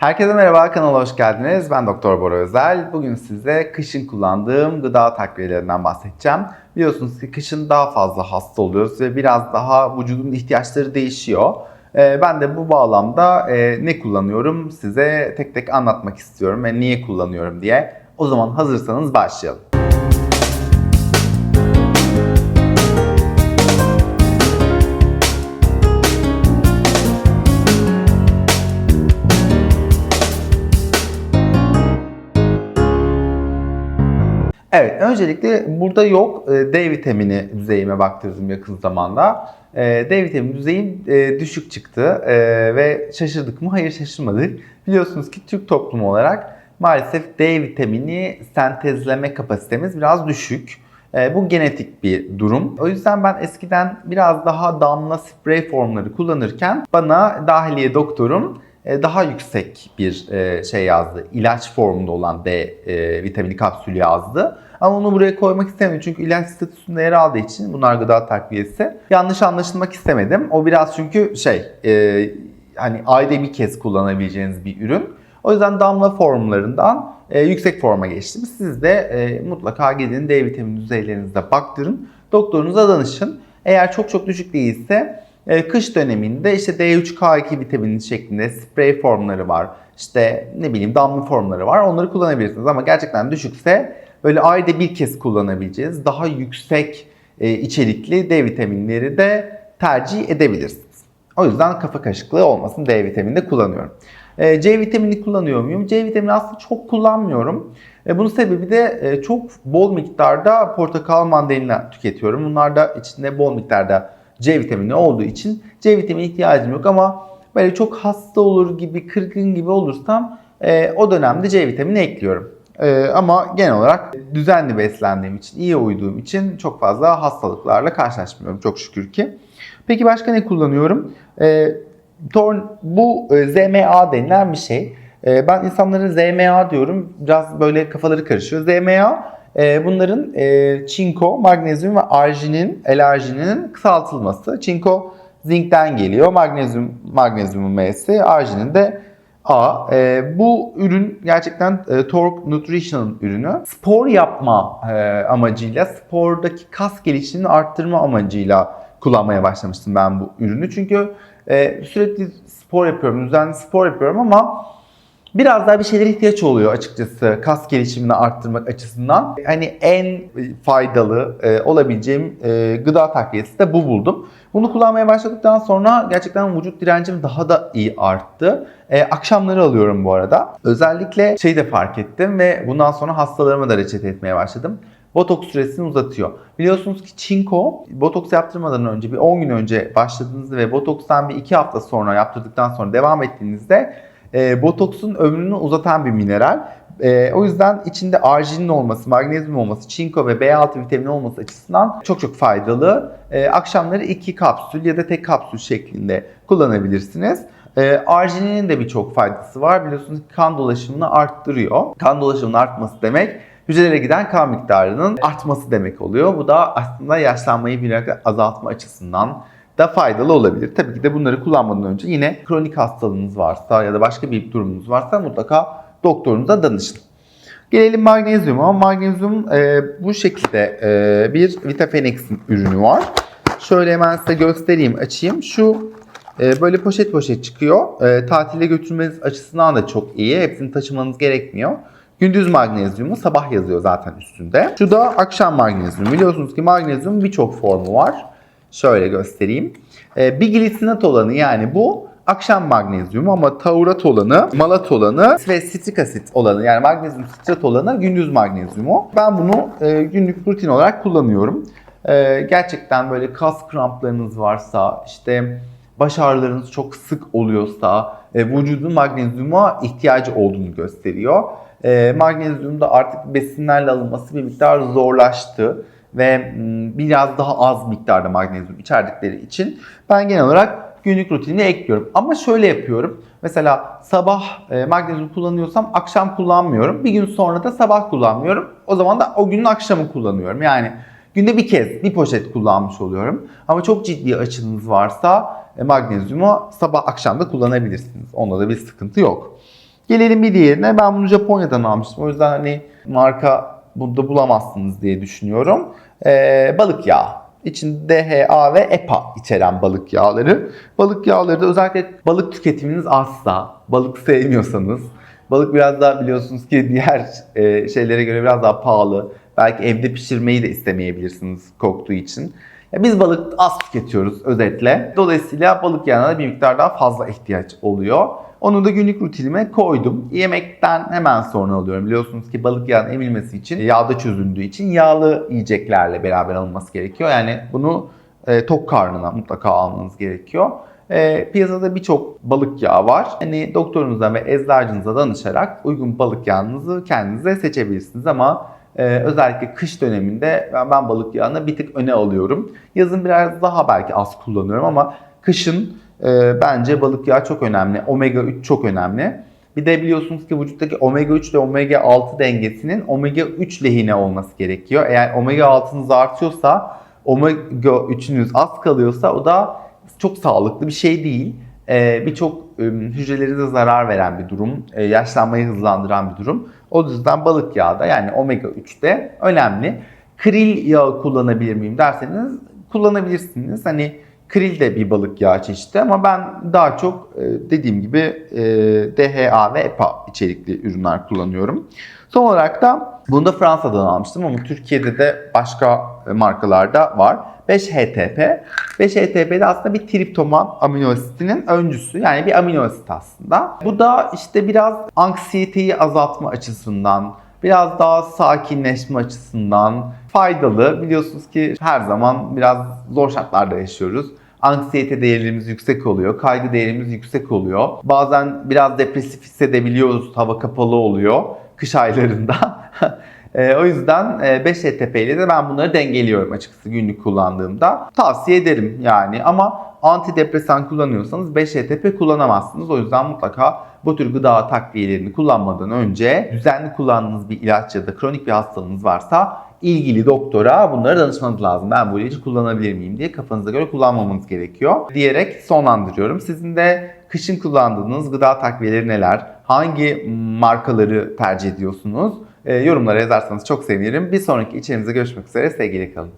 Herkese merhaba, kanala hoş geldiniz. Ben Doktor Bora Özel. Bugün size kışın kullandığım gıda takviyelerinden bahsedeceğim. Biliyorsunuz ki kışın daha fazla hasta oluyoruz ve biraz daha vücudun ihtiyaçları değişiyor. Ee, Ben de bu bağlamda e, ne kullanıyorum size tek tek anlatmak istiyorum ve niye kullanıyorum diye. O zaman hazırsanız başlayalım. Evet, öncelikle burada yok. E, D vitamini düzeyime baktırdım yakın zamanda. E, D vitamini düzeyim e, düşük çıktı ve şaşırdık mı? Hayır şaşırmadık. Biliyorsunuz ki Türk toplumu olarak maalesef D vitamini sentezleme kapasitemiz biraz düşük. Bu genetik bir durum. O yüzden ben eskiden biraz daha damla sprey formları kullanırken bana dahiliye doktorum daha yüksek bir e, şey yazdı. İlaç formunda olan D e, vitamini kapsülü yazdı. Ama onu buraya koymak istemedim çünkü ilaç statüsünde yer aldığı için bunlar gıda takviyesi. Yanlış anlaşılmak istemedim. O biraz çünkü şey e, hani ayda bir kez kullanabileceğiniz bir ürün. O yüzden damla formlarından e, yüksek forma geçtim. Siz de e, mutlaka gidin D vitamini düzeylerinizde baktırın. Doktorunuza danışın. Eğer çok çok düşük değilse e, kış döneminde işte D3K2 vitamini şeklinde sprey formları var. İşte ne bileyim damla formları var. Onları kullanabilirsiniz ama gerçekten düşükse böyle ayda bir kez kullanabileceğiniz daha yüksek e, içerikli D vitaminleri de tercih edebilirsiniz. O yüzden kafa karışıklığı olmasın D vitamini de kullanıyorum. E, C vitamini kullanıyor muyum? C vitamini aslında çok kullanmıyorum. E, bunun sebebi de e, çok bol miktarda portakal mandalina tüketiyorum. Bunlar da içinde bol miktarda C vitamini olduğu için C vitamini ihtiyacım yok ama böyle çok hasta olur gibi, kırgın gibi olursam e, o dönemde C vitamini ekliyorum. E, ama genel olarak düzenli beslendiğim için, iyi uyuduğum için çok fazla hastalıklarla karşılaşmıyorum çok şükür ki. Peki başka ne kullanıyorum? E, Torn, bu e, ZMA denilen bir şey. E, ben insanlara ZMA diyorum. Biraz böyle kafaları karışıyor. ZMA e, bunların e, çinko, magnezyum ve arginin, L-argininin kısaltılması. Çinko zinkten geliyor. Magnezyum, magnezyumun M'si, arginin de A. E, bu ürün gerçekten e, Torque Nutrition ürünü. Spor yapma e, amacıyla, spordaki kas gelişimini arttırma amacıyla kullanmaya başlamıştım ben bu ürünü. Çünkü e, sürekli spor yapıyorum, düzenli spor yapıyorum ama biraz daha bir şeylere ihtiyaç oluyor açıkçası kas gelişimini arttırmak açısından. Hani en faydalı e, olabileceğim e, gıda takviyesi de bu buldum. Bunu kullanmaya başladıktan sonra gerçekten vücut direncim daha da iyi arttı. E, akşamları alıyorum bu arada. Özellikle şey de fark ettim ve bundan sonra hastalarıma da reçete etmeye başladım. Botoks süresini uzatıyor. Biliyorsunuz ki çinko botoks yaptırmadan önce bir 10 gün önce başladığınızda ve botokstan bir 2 hafta sonra yaptırdıktan sonra devam ettiğinizde e, botoksun ömrünü uzatan bir mineral. E, o yüzden içinde arginin olması, magnezyum olması, çinko ve B6 vitamini olması açısından çok çok faydalı. E, akşamları 2 kapsül ya da tek kapsül şeklinde kullanabilirsiniz. E, argininin de birçok faydası var. Biliyorsunuz kan dolaşımını arttırıyor. Kan dolaşımının artması demek hücrelere giden kan miktarının artması demek oluyor. Bu da aslında yaşlanmayı bir azaltma açısından da faydalı olabilir. Tabii ki de bunları kullanmadan önce yine kronik hastalığınız varsa ya da başka bir durumunuz varsa mutlaka doktorunuza danışın. Gelelim magnezyuma. Magnezyum e, bu şekilde e, bir Vitafenex'in ürünü var. Şöyle hemen size göstereyim, açayım. Şu e, böyle poşet poşet çıkıyor. E, tatile götürmeniz açısından da çok iyi. Hepsini taşımanız gerekmiyor. Gündüz magnezyumu sabah yazıyor zaten üstünde. Şu da akşam magnezyum. Biliyorsunuz ki magnezyum birçok formu var. Şöyle göstereyim. E, bir glisinat olanı yani bu akşam magnezyum ama taurat olanı, malat olanı ve sitrik asit olanı yani magnezyum sitrat olanı gündüz magnezyumu. Ben bunu e, günlük rutin olarak kullanıyorum. E, gerçekten böyle kas kramplarınız varsa işte baş ağrılarınız çok sık oluyorsa e, vücudun magnezyuma ihtiyacı olduğunu gösteriyor. E, magnezyum da artık besinlerle alınması bir miktar zorlaştı ve m, biraz daha az miktarda magnezyum içerdikleri için ben genel olarak günlük rutinine ekliyorum. Ama şöyle yapıyorum. Mesela sabah e, magnezyum kullanıyorsam akşam kullanmıyorum. Bir gün sonra da sabah kullanmıyorum. O zaman da o günün akşamı kullanıyorum. Yani günde bir kez bir poşet kullanmış oluyorum. Ama çok ciddi açınız varsa e, magnezyumu sabah akşam da kullanabilirsiniz. Onda da bir sıkıntı yok. Gelelim bir diğerine. Ben bunu Japonya'dan almıştım. O yüzden hani marka burada bulamazsınız diye düşünüyorum. Ee, balık yağı. İçinde DHA ve EPA içeren balık yağları. Balık yağları da özellikle balık tüketiminiz azsa, balık sevmiyorsanız, balık biraz daha biliyorsunuz ki diğer e, şeylere göre biraz daha pahalı. Belki evde pişirmeyi de istemeyebilirsiniz koktuğu için. Ya biz balık az tüketiyoruz özetle. Dolayısıyla balık yağına bir miktar daha fazla ihtiyaç oluyor. Onu da günlük rutinime koydum. Yemekten hemen sonra alıyorum. Biliyorsunuz ki balık yağının emilmesi için yağda çözündüğü için yağlı yiyeceklerle beraber alınması gerekiyor. Yani bunu e, tok karnına mutlaka almanız gerekiyor. E, piyasada birçok balık yağı var. Hani doktorunuza ve eczacınıza danışarak uygun balık yağınızı kendinize seçebilirsiniz ama ee, özellikle kış döneminde ben, ben balık yağını bir tık öne alıyorum. Yazın biraz daha belki az kullanıyorum ama kışın e, bence balık yağı çok önemli. Omega 3 çok önemli. Bir de biliyorsunuz ki vücuttaki omega 3 ile omega 6 dengesinin omega 3 lehine olması gerekiyor. Eğer omega 6'nız artıyorsa omega 3'ünüz az kalıyorsa o da çok sağlıklı bir şey değil. Ee, Birçok e, hücrelerinize zarar veren bir durum, e, yaşlanmayı hızlandıran bir durum. O yüzden balık yağı da yani omega 3 de önemli. Kril yağı kullanabilir miyim derseniz kullanabilirsiniz. Hani kril de bir balık yağı çeşidi ama ben daha çok e, dediğim gibi e, DHA ve EPA içerikli ürünler kullanıyorum. Son olarak da bunu da Fransa'dan almıştım ama Türkiye'de de başka markalarda var. 5-HTP. 5-HTP de aslında bir triptoman amino asitinin öncüsü. Yani bir amino asit aslında. Bu da işte biraz anksiyeteyi azaltma açısından, biraz daha sakinleşme açısından faydalı. Biliyorsunuz ki her zaman biraz zor şartlarda yaşıyoruz. Anksiyete değerlerimiz yüksek oluyor, kaygı değerimiz yüksek oluyor. Bazen biraz depresif hissedebiliyoruz, hava kapalı oluyor kış aylarında. E, o yüzden e, 5 ETP ile de ben bunları dengeliyorum açıkçası günlük kullandığımda. Tavsiye ederim yani ama antidepresan kullanıyorsanız 5 ETP kullanamazsınız. O yüzden mutlaka bu tür gıda takviyelerini kullanmadan önce düzenli kullandığınız bir ilaç ya da kronik bir hastalığınız varsa ilgili doktora bunları danışmanız lazım. Ben bu ilacı kullanabilir miyim diye kafanıza göre kullanmamanız gerekiyor diyerek sonlandırıyorum. Sizin de kışın kullandığınız gıda takviyeleri neler? Hangi markaları tercih ediyorsunuz? E, yorumlara yazarsanız çok sevinirim. Bir sonraki içerimizde görüşmek üzere. Sevgiyle kalın.